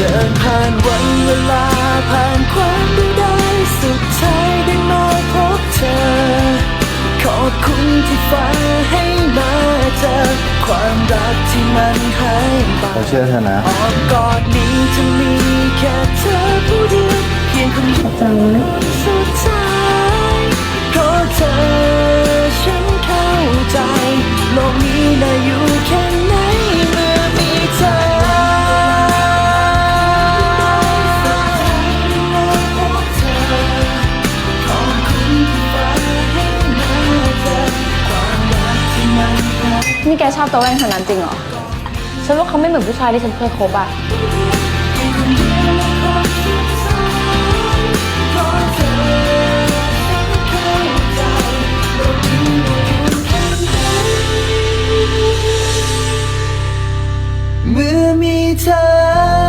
ดินผ่านวันเวลาผ่านความดูได้สุดท้ายได้มาพบเธอ ขอบคุณที่ฟ้าให้มาเจอความรักที่มันหายไปเราเชื่อเธอนะ อ้อมกอดนี้จะมีแค่เธอผู้เดียวเพียงคนเดียว จังเล นี่แกชอบตัวแว่นคนนั้นจริงเหรอ ฉันว่าเขาไม่เหมือนผู้ชายที่ฉันเคยคบอะเมื่อมีเธอ